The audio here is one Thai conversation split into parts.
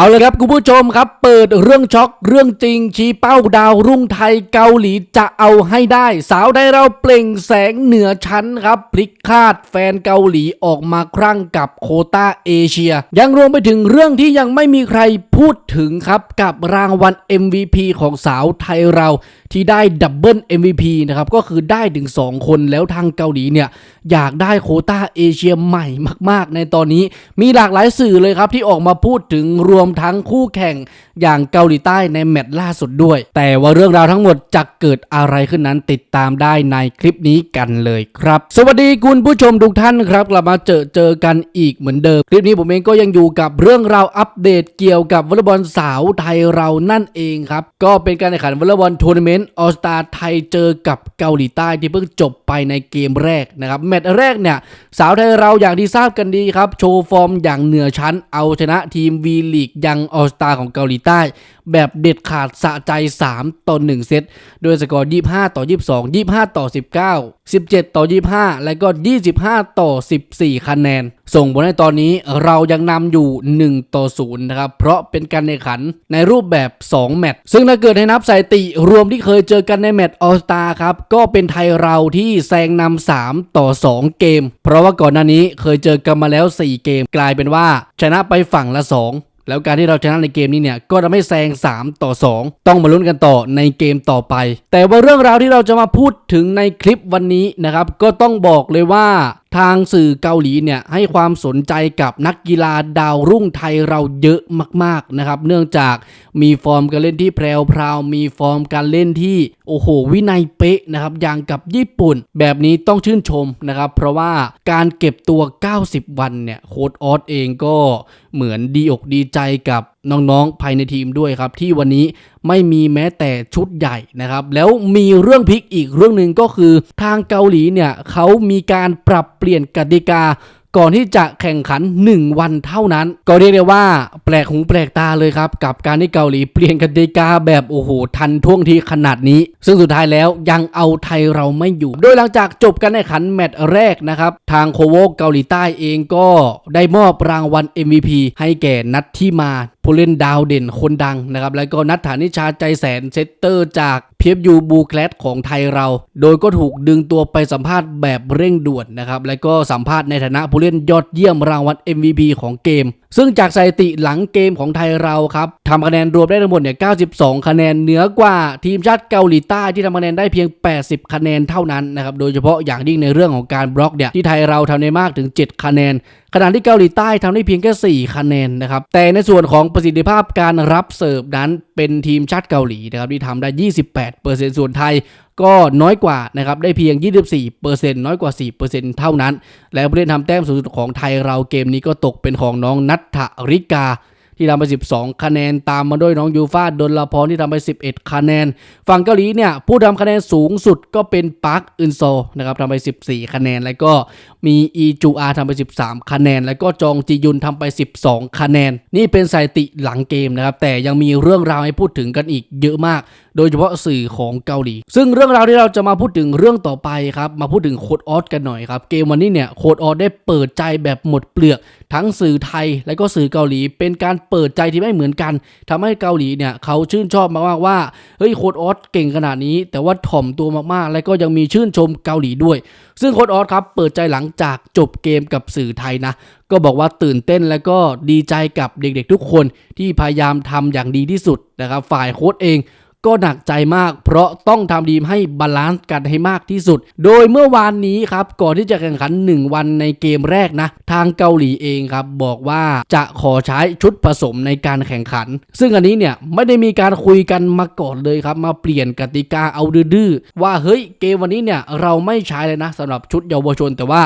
เอาเลยครับคุณผู้ชมครับ เปิดเรื่องช็อกเรื่องจริง ชี้เป้าดาวรุ่งไทยเกาหลีจะเอาให้ได้ สาวไทยเราเปล่งแสงเหนือชั้นครับ พลิกคาดแฟนเกาหลีออกมาครั่งกับโคต้าเอเชีย ยังรวมไปถึงเรื่องที่ยังไม่มีใครพูดถึงครับ กับรางวัล MVP ของสาวไทยเราที่ได้ดับเบิล MVP นะครับก็คือได้ถึง 2 คนแล้วทางเกาหลีเนี่ยอยากได้โคต้าเอเชียใหม่มาก ๆ ในตอนนี้มีหลากหลายสื่อเลยครับที่ออกมาพูดถึงรวมทั้งคู่แข่งอย่างเกาหลีใต้ในแมตช์ล่าสุดด้วย แต่ว่าเรื่องราวทั้งหมดจะเกิดอะไรขึ้นนั้นติดตามได้ในคลิปนี้กันเลยครับ สวัสดีคุณผู้ชมทุกท่านครับกลับมาเจอเจอกันอีกเหมือนเดิม คลิปนี้ผมเองก็ยังอยู่กับเรื่องราวอัปเดตเกี่ยวกับวอลเลย์บอลสาวไทยเรานั่นเองครับก็เป็นการแข่งขันวอลเลย์บอลทัวร์นาเมนต์ออสตาไทยเจอกับเกาหลีใต้ที่เพิ่งจบไปในเกมแรกนะครับแมตช์แรกเนี่ยสาวไทยเราอย่างที่ทราบกันดีครับ โชว์ฟอร์มอย่างเหนือชั้นเอาชนะทีมวีลีกยังออสตาของเกาหลีใต้ แบบเด็ดขาดสะใจ 3 ต่อ 1 เซตโดยสกอร์ 25 ต่อ 22 25 ต่อ 19 17 ต่อ 25 และก็ 25 ต่อ 14 คะแนน ส่งผลให้ตอนนี้เรายังนำอยู่ 1 ต่อ 0 นะครับ เพราะเป็นการแข่งขันในรูปแบบ 2 แมตช์ซึ่งถ้าเกิดให้นับสถิติรวมที่เคยเจอกันในแมตช์ออสตาครับ ก็เป็นไทยเราที่แซงนำ3ต่อ 2 เกม เพราะว่าก่อนหน้านี้เคยเจอกันมาแล้ว 4 เกมกลายเป็นว่าชนะไปฝั่งละ 2 แล้วการที่เราชนะในเกมนี้เนี่ยก็จะไม่แซง 3 ต่อ 2 ต้องมาลุ้นกันต่อในเกมต่อไป แต่ว่าเรื่องราวที่เราจะมาพูดถึงในคลิปวันนี้นะครับก็ต้องบอกเลยว่า ทางสื่อเกาหลีเนี่ยให้ความสนใจกับนักกีฬาดาวรุ่งไทยเราเยอะมากๆนะครับ เนื่องจากมีฟอร์มการเล่นที่แพรวพราวๆมีฟอร์มการเล่นที่โอ้โห วินัยเป๊ะนะครับอย่างกับญี่ปุ่น แบบนี้ต้องชื่นชมนะครับ เพราะว่าการเก็บตัว 90 วันเนี่ยโค้ดออสเองก็เหมือนดีอกดีใจกับน้องๆภายในทีมด้วยครับ ที่วันนี้ไม่มีแม้แต่ชุดใหญ่นะครับ แล้วมีเรื่องพลิกอีกเรื่องหนึ่งก็คือทางเกาหลีเนี่ยเขามีการปรับเปลี่ยนกติกาก่อนที่จะแข่งขัน 1 วันเท่านั้น ก็เรียกได้ว่า แปลกหูแปลกตาเลยครับ กับการที่เกาหลีเปลี่ยนกติกาแบบโอ้โห ทันท่วงทีขนาดนี้ ซึ่งสุดท้ายแล้วยังเอาไทยเราไม่อยู่ โดยหลังจากจบการแข่งขันแมตช์แรกนะครับ ทางโคโวเกาหลีใต้เองก็ได้มอบรางวัล MVP ให้แก่นัดที่มา ผู้เล่นดาวเด่นคนดังนะครับ แล้วก็นัทฐานิชาใจแสนเซตเตอร์จากเพียบยูบูแคลตของไทยเรา โดยก็ถูกดึงตัวไปสัมภาษณ์แบบเร่งด่วนนะครับ แล้วก็สัมภาษณ์ในฐานะผู้เล่นยอดเยี่ยมรางวัล MVP ของเกม ซึ่งจากสถิติหลังเกมของไทยเราครับทำคะแนนรวมได้ทั้งหมดเนี่ย 92 คะแนนเหนือกว่าทีมชาติเกาหลีใต้ที่ทำคะแนนได้เพียง 80 คะแนนเท่านั้นนะครับ โดยเฉพาะอย่างยิ่งในเรื่องของการบล็อกเนี่ยที่ไทยเราทำได้มากถึง 7 คะแนนขณะที่เกาหลีใต้ทำได้เพียงแค่ 4 คะแนนนะครับ แต่ในส่วนของประสิทธิภาพการรับเสิร์ฟนั้นเป็นทีมชาติเกาหลีนะครับที่ทำได้ 28%ส่วนไทย ก็น้อยกว่านะครับได้เพียง 24%น้อยกว่า 4%เท่านั้น และผู้เล่นทำแต้มสูงสุดของไทยเราเกมนี้ก็ตกเป็นของน้องนัทธริกาที่ทำไป 12 คะแนนตามมาด้วยน้องยูฟาดนลพรที่ทำไป 11 คะแนน ฝั่งเกาหลีเนี่ยผู้ทำคะแนนสูงสุดก็เป็นปาร์คอึนโซนะครับทำไป 14 คะแนน แล้วก็มีอีจูอาทำไป 13 คะแนน แล้วก็จองจียุนทำไป 12 คะแนน นี่เป็นสถิติหลังเกมนะครับแต่ยังมีเรื่องราวให้พูดถึงกันอีกเยอะมากโดยเฉพาะสื่อของเกาหลี ซึ่งเรื่องราวที่เราจะมาพูดถึงเรื่องต่อไปครับมาพูดถึงโคดออสกันหน่อยครับเกมวันนี้เนี่ยโคดออสได้เปิดใจแบบหมดเปลือก ทั้งสื่อไทยและก็สื่อเกาหลี เป็นการเปิดใจที่ไม่เหมือนกันทำให้เกาหลีเนี่ยเขาชื่นชอบมากๆว่าเฮ้ยโคดออสเก่งขนาดนี้ แต่ว่าถ่อมตัวมากๆ และก็ยังมีชื่นชมเกาหลีด้วย ซึ่งโคดออสครับเปิดใจหลังจากจบเกมกับสื่อไทยนะก็บอกว่าตื่นเต้นและก็ดีใจกับเด็กๆทุกคนที่พยายามทำอย่างดีที่สุดนะครับฝ่ายโค้ดเอง ก็หนักใจมาก เพราะต้องทำทีมให้บาลานซ์กันให้มากที่สุด โดยเมื่อวานนี้ครับ ก่อนที่จะแข่งขัน 1 วันในเกมแรกนะ ทางเกาหลีเองครับ บอกว่าจะขอใช้ชุดผสมในการแข่งขัน ซึ่งอันนี้เนี่ย ไม่ได้มีการคุยกันมาก่อนเลยครับ มาเปลี่ยนกติกาเอาดื้อว่าเฮ้ยเกมวันนี้เนี่ยเราไม่ใช้เลยนะสำหรับชุดเยาวชน แต่ว่า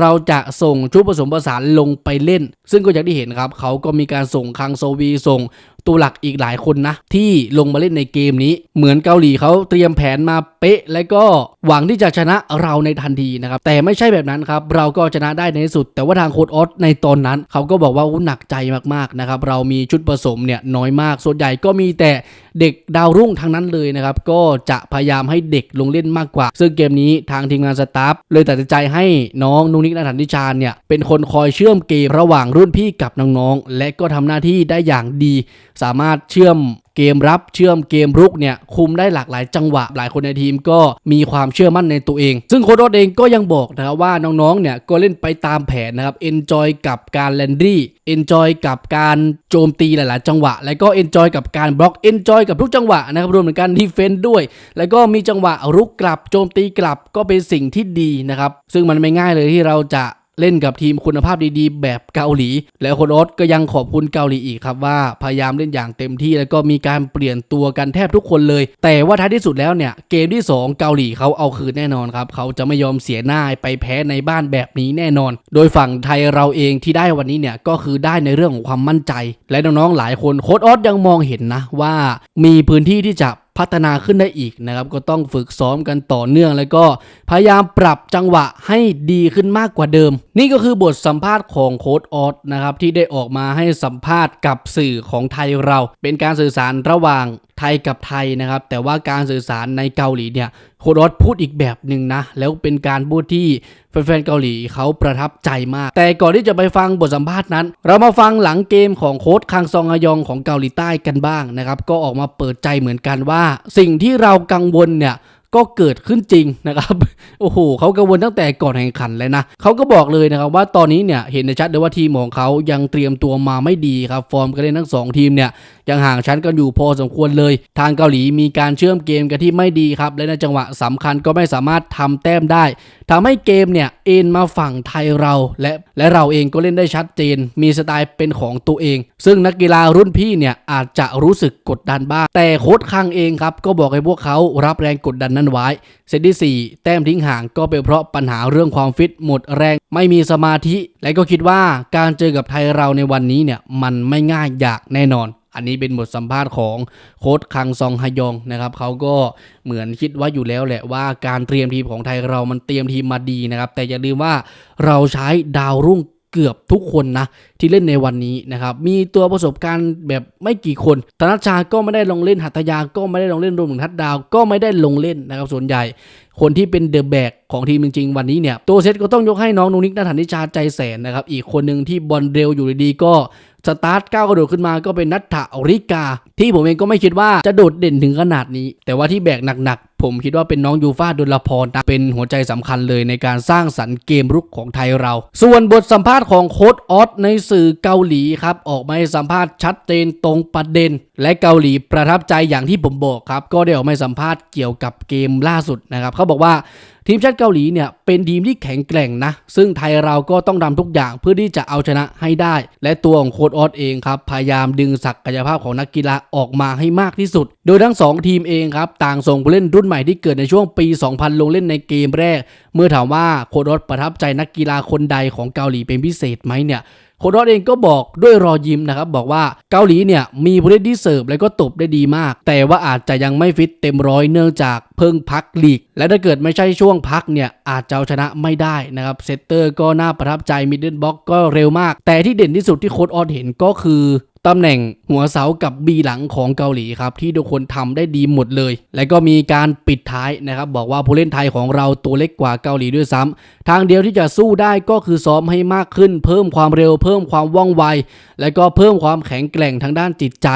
เราจะส่งชุดผสมผสานลงไปเล่น ซึ่งก็อย่างที่เห็นครับเขาก็มีการส่งคังโซวีส่ง ตัวหลักอีกหลายคนนะ ที่ลงมาเล่นในเกมนี้ เหมือนเกาหลีเขาเตรียมแผนมาเป๊ะ และก็หวังที่จะชนะเราในทันทีนะครับ แต่ไม่ใช่แบบนั้นครับ เราก็ชนะได้ในที่สุด แต่ว่าทางโค้ดออสในตอนนั้น เขาก็บอกว่าหนักใจมากๆนะครับเรามีชุดผสมเนี่ยน้อยมากส่วนใหญ่ก็มีแต่เด็กดาวรุ่งทั้งนั้นเลยนะครับก็จะพยายามให้เด็กลงเล่นมากกว่า ซึ่งเกมนี้ทางทีมงานสตาฟเลยตัดสินใจให้น้องนุนิกนันทันทิชาญเนี่ยเป็นคนคอยเชื่อมเกมระหว่างรุ่นพี่กับน้องๆและก็ทำหน้าที่ได้อย่างดีสามารถเชื่อมเกมรับเชื่อมเกมรุกเนี่ยคุมได้หลากหลายจังหวะ หลายคนในทีมก็มีความเชื่อมั่นในตัวเอง ซึ่งโค้ดเองก็ยังบอกนะครับว่าน้องๆเนี่ยก็เล่นไปตามแผนนะครับเอนจอยกับการแลนดี้เอนจอยกับการโจมตีหลาย ๆ จังหวะ แล้วก็เอนจอยกับการบล็อกเอนจอยกับทุกจังหวะนะครับรวมถึงการดีเฟนต์ด้วย แล้วก็มีจังหวะรุกกลับโจมตีกลับก็เป็นสิ่งที่ดีนะครับซึ่งมันไม่ง่ายเลยที่เราจะ เล่นกับทีมคุณภาพดีๆ แบบเกาหลี แล้วโคนโอ๊ตก็ยังขอบคุณเกาหลีอีกครับว่าพยายามเล่นอย่างเต็มที่แล้วก็มีการเปลี่ยนตัวกันแทบทุกคนเลย แต่ว่าท้ายที่สุดแล้วเนี่ยเกมที่ 2 เกาหลีเขาเอาคืนแน่นอนครับเขาจะไม่ยอมเสียหน้าไปแพ้ในบ้านแบบนี้แน่นอน โดยฝั่งไทยเราเองที่ได้วันนี้เนี่ยก็คือได้ในเรื่องของความมั่นใจ และน้องๆหลายคนโค้ดออสยังมองเห็นนะว่า มีพื้นที่ที่จะ พัฒนาขึ้นได้อีกนะครับ ก็ต้องฝึกซ้อมกันต่อเนื่อง แล้วก็พยายามปรับจังหวะให้ดีขึ้นมากกว่าเดิม นี่ก็คือบทสัมภาษณ์ของโค้ดออสนะครับที่ได้ออกมาให้สัมภาษณ์กับสื่อของไทยเรา เป็นการสื่อสารระหว่างไทยกับไทยนะครับ แต่ว่าการสื่อสารในเกาหลีเนี่ยโคดอสพูดอีกแบบหนึ่งนะ แล้วเป็นการพูดที่แฟนๆเกาหลีเขาประทับใจมาก แต่ก่อนที่จะไปฟังบทสัมภาษณ์นั้น เรามาฟังหลังเกมของโค้ดคังซองอยองของเกาหลีใต้กันบ้างนะครับ ก็ออกมาเปิดใจเหมือนกันว่า สิ่งที่เรากังวลเนี่ย ก็เกิดขึ้นจริงนะครับโอ้โหเขากังวลตั้งแต่ก่อนแข่งขันเลยนะเขาก็บอกเลยนะครับว่าตอนนี้เนี่ยเห็นได้ชัดเลยว่าทีมของเขายังเตรียมตัวมาไม่ดีครับฟอร์มการเล่นทั้งสองทีมเนี่ยยังห่างชั้นกันอยู่พอสมควรเลย ทางเกาหลีมีการเชื่อมเกมกันที่ไม่ดีครับและในจังหวะสำคัญก็ไม่สามารถทำแต้มได้ทำให้เกมเนี่ยเอ็นมาฝั่งไทยเราและและเราเองก็เล่นได้ชัดเจน มีสไตล์เป็นของตัวเอง ซึ่งนักกีฬารุ่นพี่เนี่ยอาจจะรู้สึกกดดันบ้างแต่โค้ชคังเองครับก็บอกให้พวกเขารับแรงกดดันนั้นไว้ เซตที่ 4 แต้มทิ้งห่างก็เป็นเพราะปัญหาเรื่องความฟิตหมดแรงไม่มีสมาธิ และก็คิดว่าการเจอกับไทยเราในวันนี้เนี่ยมันไม่ง่ายอยางแน่นอนอันนี้เป็นบทสัมภาษณ์ของโค้ชคังซองฮยองนะครับเขาก็เหมือนคิดว่าอยู่แล้วแหละว่าการเตรียมทีมของไทยเรามันเตรียมทีมมาดีนะครับ แต่อย่าลืมว่าเราใช้ดาวรุ่ง เกือบทุกคนนะที่เล่นในวันนี้นะครับมีตัวประสบการณ์แบบไม่กี่คนธนชชาก็ไม่ได้ลงเล่นหัตถยาก็ไม่ได้ลงเล่นรวมถึงทัดดาวก็ไม่ได้ลงเล่นนะครับส่วนใหญ่คนที่เป็นเดอะแบกของทีมจริงๆ วันนี้เนี่ยตัวเซตก็ต้องยกให้น้องนุนิกนัทธนิชาใจแสนนะครับอีกคนหนึ่งที่บอลเร็วอยู่ดีๆก็ สตาร์ทก้าวกระโดดขึ้นมาก็เป็นนัทธอริกา ที่ผมเองก็ไม่คิดว่าจะโดดเด่นถึงขนาดนี้ แต่ว่าที่แบกหนักๆ ผมคิดว่าเป็นน้องยูฟาดุลพรนะเป็นหัวใจสำคัญเลยในการสร้างสรรค์เกมรุกของไทยเรา ส่วนบทสัมภาษณ์ของโค้ดออสในสื่อเกาหลีครับออกมาให้สัมภาษณ์ชัดเจนตรงประเด็น และเกาหลีประทับใจอย่างที่ผมบอกครับก็ได้ออกมาสัมภาษณ์เกี่ยวกับเกมล่าสุดนะครับเขาบอกว่า ทีมชาติเกาหลีเนี่ยเป็นทีมที่แข็งแกร่งนะ ซึ่งไทยเราก็ต้องทำทุกอย่างเพื่อที่จะเอาชนะให้ได้ และตัวของโค้ดออสเองครับ พยายามดึงศักยภาพของนักกีฬาออกมาให้มากที่สุด โดยทั้ง 2 ทีมเองครับ ต่างส่งผู้เล่นรุ่นใหม่ที่เกิดในช่วงปี 2000 ลงเล่นในเกมแรก เมื่อถามว่าโค้ดออสประทับใจนักกีฬาคนใดของเกาหลีเป็นพิเศษไหมเนี่ย โคดอสเองก็บอกด้วยรอยยิ้มนะครับบอกว่าเกาหลีเนี่ยมีผู้เล่นที่เสิร์ฟและก็ตบได้ดีมาก แต่ว่าอาจจะยังไม่ฟิตเต็มร้อยเนื่องจากเพิ่งพักลีก และถ้าเกิดไม่ใช่ช่วงพักเนี่ยอาจจะเอาชนะไม่ได้นะครับเซตเตอร์ก็น่าประทับใจมิดเดิลบ็อกก็เร็วมาก แต่ที่เด่นที่สุดที่โคดออสเห็นก็คือ ตำแหน่งหัวเสากับบีหลังของเกาหลีครับ ที่ทุกคนทำได้ดีหมดเลย และก็มีการปิดท้ายนะครับ บอกว่าผู้เล่นไทยของเราตัวเล็กกว่าเกาหลีด้วยซ้ำทางเดียวที่จะสู้ได้ก็คือซ้อมให้มากขึ้น เพิ่มความเร็วเพิ่มความว่องไว และก็เพิ่มความแข็งแกร่งทางด้านจิตใจ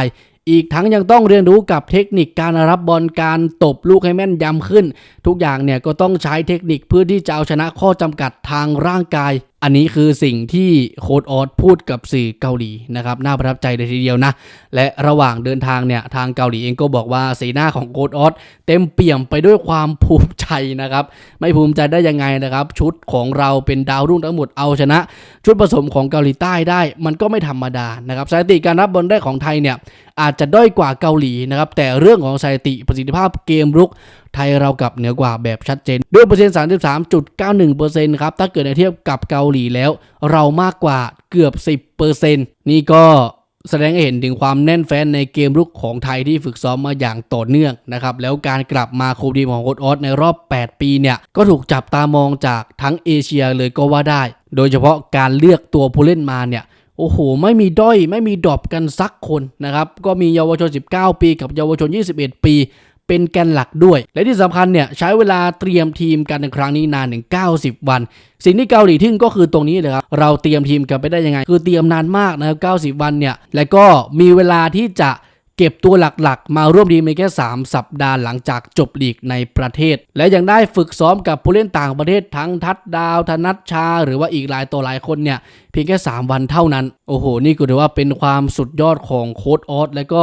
อีกทั้งยังต้องเรียนรู้กับเทคนิคการรับบอลการตบลูกให้แม่นยำขึ้น ทุกอย่างเนี่ยก็ต้องใช้เทคนิคเพื่อที่จะเอาชนะข้อจำกัดทางร่างกายอันนี้คือสิ่งที่โค้ดออสพูดกับสื่อเกาหลีนะครับ น่าประทับใจเลยทีเดียวนะ และระหว่างเดินทางเนี่ย ทางเกาหลีเองก็บอกว่าสีหน้าของโค้ดออสเต็มเปี่ยมไปด้วยความภูมิใจนะครับ ไม่ภูมิใจได้ยังไงนะครับ ชุดของเราเป็นดาวรุ่งทั้งหมดเอาชนะ ชุดผสมของเกาหลีใต้ได้ มันก็ไม่ธรรมดานะครับสถิติการรับบอลได้ของไทยเนี่ยอาจจะด้อยกว่าเกาหลีนะครับแต่เรื่องของสถิติประสิทธิภาพเกมรุก ทยเรากลับเหนือกว่าแบบชัดเจน ด้วยเปอร์เซ็นต์33.91%ครับ ถ้าเกิดเทียบกับเกาหลีแล้ว เรามากกว่าเกือบ 10%นี่ก็แสดงให้เห็นถึงความแน่นแฟ้นในเกมรุกของไทยที่ฝึกซ้อมมาอย่างต่อเนื่องนะครับ แล้วการกลับมาคุมทีของโค้ชออสในรอบ 8 ปีเนี่ย ก็ถูกจับตามองจากทั้งเอเชียเลยก็ว่าได้ โดยเฉพาะการเลือกตัวผู้เล่นมาเนี่ยโอ้โห ไม่มีด้อย ไม่มีดรอปกันสักคนนะครับ ก็มีเยาวชน 19 ปีกับเยาวชน 21 ปี เป็นแกนหลักด้วย และที่สำคัญเนี่ยใช้เวลาเตรียมทีมกันในครั้งนี้นานถึง 90 วัน สิ่งที่เกาหลีทึ่งก็คือตรงนี้เลยครับเราเตรียมทีมกันไปได้ยังไง คือเตรียมนานมากนะครับ90 วันเนี่ยและก็มีเวลาที่จะเก็บตัวหลักๆ มาร่วมทีมในแค่ 3 สัปดาห์หลังจากจบลีกในประเทศ และยังได้ฝึกซ้อมกับผู้เล่นต่างประเทศทั้งทัดดาว ธนัชชา หรือว่าอีกหลายตัวหลายคนเนี่ยเพียงแค่ 3 วันเท่านั้น โอ้โห นี่ก็ถือว่าเป็นความสุดยอดของโค้ดออสและก็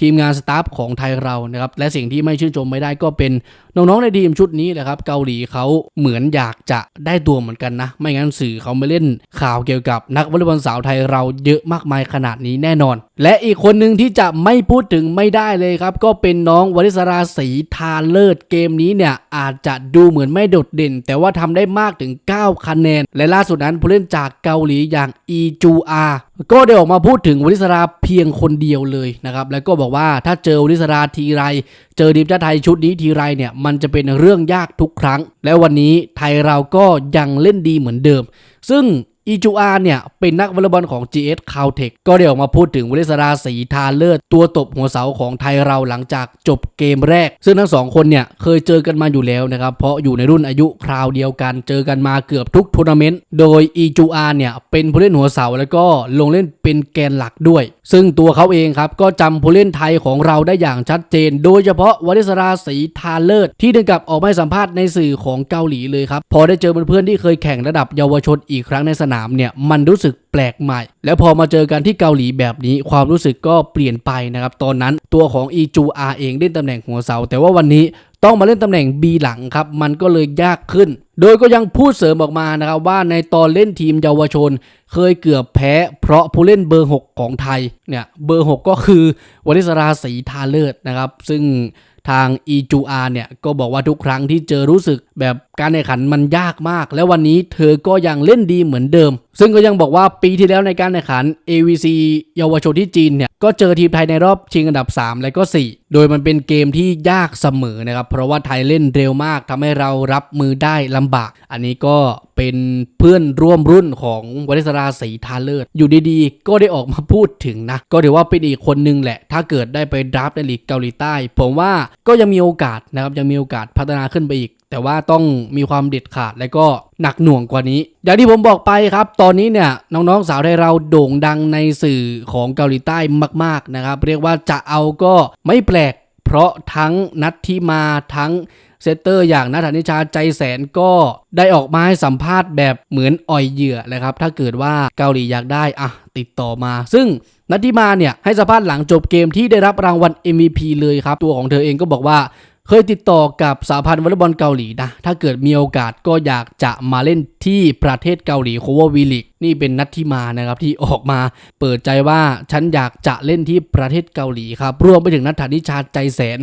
ทีมงานสตาฟของไทยเรานะครับ และสิ่งที่ไม่ชื่นชมไม่ได้ก็เป็นน้องๆในทีมชุดนี้แหละครับ เกาหลีเขาเหมือนอยากจะได้ตัวเหมือนกันนะ ไม่งั้นสื่อเขาไม่เล่นข่าวเกี่ยวกับนักวอลเลย์บอลสาวไทยเราเยอะมากมายขนาดนี้แน่นอน และอีกคนหนึ่งที่จะไม่พูดถึงไม่ได้เลยครับ ก็เป็นน้องวริศราศรีทาเลิศเกมนี้เนี่ยอาจจะดูเหมือนไม่โดดเด่น แต่ว่าทำได้มากถึง 9 คะแนน และล่าสุดนั้นผู้เล่นจากเกาหลีอย่างอีจูอาก็ได้ออกมาพูดถึงวริศราเพียงคนเดียวเลยนะครับแล้วก็บอกว่าถ้าเจอวริศราทีไร เจอทีมชาติไทยชุดนี้ทีไรเนี่ยมันจะเป็นเรื่องยากทุกครั้ง และวันนี้ไทยเราก็ยังเล่นดีเหมือนเดิม ซึ่ง อีจูอาเนี่ยเป็นนักวอลเลย์บอลของ GS c a l t e c h ก็ได้ออกมาพูดถึงวริศราศีทาเลิศตัวตบหัวเสาของไทยเราหลังจากจบเกมแรก ซึ่งทั้งสองคนเนี่ยเคยเจอกันมาอยู่แล้วนะครับ เพราะอยู่ในรุ่นอายุคราวเดียวกัน เจอกันมาเกือบทุกทัวร์นาเมนต์โดยอีจูอาเนี่ยเป็นผู้เล่นหัวเสาแล้วก็ลงเล่นเป็นแกนหลักด้วย ซึ่งตัวเขาเองครับก็จำผู้เล่นไทยของเราได้อย่างชัดเจน โดยเฉพาะวริศราศีทาเลิศที่ถึงกับออกมาสัมภาษณ์ในสื่อของเกาหลีเลยครับพอได้เจอเพื่อนๆที่เคยแข่งระดับเยาวชนอีกครั้งในสนามเนี่ยมันรู้สึกแปลกใหม่ แล้วพอมาเจอกันที่เกาหลีแบบนี้ความรู้สึกก็เปลี่ยนไปนะครับตอนนั้นตัวของอีจูอาเองเล่นตำแหน่งหัวเสา แต่ว่าวันนี้ต้องมาเล่นตำแหน่ง B หลังครับ มันก็เลยยากขึ้น โดยก็ยังพูดเสริมออกมานะครับว่าในตอนเล่นทีมเยาวชน เคยเกือบแพ้ เพราะผู้เล่นเบอร์ 6 ของไทยเนี่ยเบอร์ 6 ก็คือวริศราศรีทาเลิศนะครับ ซึ่ง ทางอีจูอาเนี่ยก็บอกว่าทุกครั้งที่เจอรู้สึกแบบการแข่งขันมันยากมาก และวันนี้เธอก็ยังเล่นดีเหมือนเดิม ซึ่งก็ยังบอกว่าปีที่แล้วในการแข่งขัน AVC เยาวชนที่จีนเนี่ยก็เจอทีมไทยในรอบชิงอันดับ 3 และก็ 4 โดยมันเป็นเกมที่ยากเสมอนะครับ เพราะว่าไทยเล่นเร็วมากทำให้เรารับมือได้ลำบาก อันนี้ก็เป็นเพื่อนร่วมรุ่นของวริศราศรีทาเลิศอยู่ดีๆ ก็ได้ออกมาพูดถึงนะ ก็ถือว่าเป็นอีกคนนึงแหละ ถ้าเกิดได้ไปดราฟในลีกเกาหลีใต้ ผมว่าก็ยังมีโอกาสนะครับยังมีโอกาสพัฒนาขึ้นไปอีก แต่ว่าต้องมีความเด็ดขาดและก็หนักหน่วงกว่านี้ อย่างที่ผมบอกไปครับ ตอนนี้เนี่ยน้องๆสาวไทยเราโด่งดังในสื่อของเกาหลีใต้มาก ๆนะครับ เรียกว่าจะเอาก็ไม่แปลก เพราะทั้งนัทที่มาทั้ง เซตเตอร์อย่างนัทธนิชาใจแสนก็ได้ออกมาให้สัมภาษณ์แบบเหมือนอ่อยเหยื่อเลยครับ ถ้าเกิดว่าเกาหลีอยากได้อะติดต่อมา ซึ่งนัทที่มาเนี่ยให้สัมภาษณ์หลังจบเกมที่ได้รับรางวัล MVP เลยครับ ตัวของเธอเองก็บอกว่าเคยติดต่อกับสหพันธ์วอลเลย์บอลเกาหลีนะ ถ้าเกิดมีโอกาสก็อยากจะมาเล่นที่ประเทศเกาหลีโคเววีลิกนี่เป็นนัดที่มานะครับที่ออกมา เปิดใจว่าฉันอยากจะเล่นที่ประเทศเกาหลีครับ รวมไปถึงนัทธานิชาใจแสน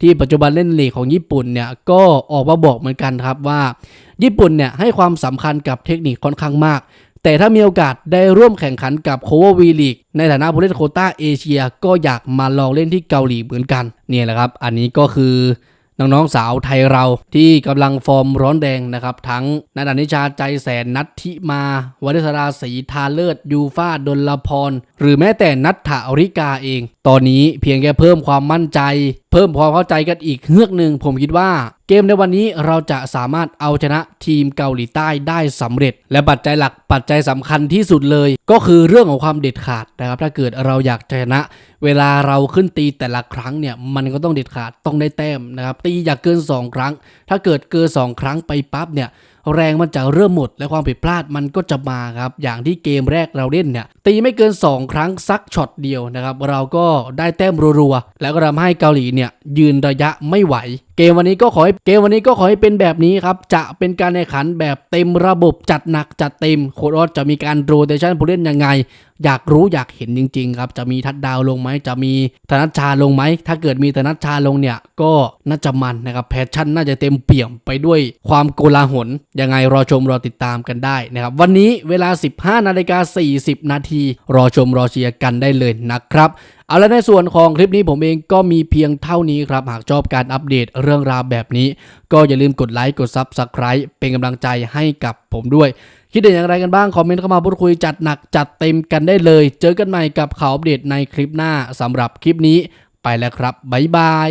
ที่ปัจจุบันเล่นลีกของญี่ปุ่นเนี่ยก็ออกมาบอกเหมือนกันครับว่า ญี่ปุ่นเนี่ยให้ความสำคัญกับเทคนิคค่อนข้างมาก แต่ถ้ามีโอกาสได้ร่วมแข่งขันกับโคเวอร์วีลีกในฐานะผู้เล่นโคต้าเอเชียก็อยากมาลองเล่นที่เกาหลีเหมือนกันเนี่ยแหละครับ อันนี้ก็คือ น้องๆสาวไทยเราที่กำลังฟอร์มร้อนแดงนะครับ ทั้งนัดานิชาใจแสนนัทธิมาวริศราศรีทาเลิศยูฟาดลลพร หรือแม้แต่นัทถาอริกาเอง ตอนนี้เพียงแค่เพิ่มความมั่นใจ เพิ่มความเข้าใจกันอีกเฮือกหนึ่งผมคิดว่า เกมในวันนี้เราจะสามารถเอาชนะทีมเกาหลีใต้ได้สำเร็จ และปัจจัยหลักปัจจัยสำคัญที่สุดเลย ก็คือเรื่องของความเด็ดขาดนะครับถ้าเกิดเราอยากชนะ เวลาเราขึ้นตีแต่ละครั้งเนี่ยมันก็ต้องเด็ดขาดต้องได้แต้มนะครับตีอย่าเกิน 2 ครั้ง ถ้าเกิดเกิน 2 ครั้งไปปั๊บเนี่ยแรงมันจะเริ่มหมดและความผิดพลาดมันก็จะมาครับอย่างที่เกมแรกเราเล่นเนี่ยตีไม่เกิน 2 ครั้งสักช็อตเดียวนะครับเราก็ได้แต้มรัวๆแล้วก็ทำให้เกาหลีเนี่ยยืนระยะไม่ไหว เกมวันนี้ก็ขอให้เกมวันนี้ก็ขอให้เป็นแบบนี้ครับ จะเป็นการแข่งขันแบบเต็มระบบจัดหนักจัดเต็มโค้ชออสจะมีการโรเตชันผู้เล่นยังไง อยากรู้อยากเห็นจริง ๆ ครับ จะมีทัดดาวลงไหมจะมีธนัชชาลงไหม ถ้าเกิดมีธนัชชาลงเนี่ย ก็น่าจะมันนะครับแพชชั่นน่าจะเต็มเปี่ยมไปด้วยความโกลาหลยังไงรอชมรอติดตามกันได้นะครับวันนี้เวลา 15นาฬิกา40 นาทีรอชมรอเชียร์กันได้เลยนะครับ เอาละในส่วนของคลิปนี้ผมเองก็มีเพียงเท่านี้ครับ หากชอบการอัปเดตเรื่องราวแบบนี้ ก็อย่าลืมกดไลค์กดซับสไคร b ์เป็นกำลังใจให้กับผมด้วย คิดเห็นอย่างไรกันบ้าง คอมเมนต์เข้ามาพูดคุยจัดหนักจัดเต็มกันได้เลย เจอกันใหม่กับข่าวอัปเดตในคลิปหน้าสำหรับคลิปนี้ไปแล้วครับบ๊ายบาย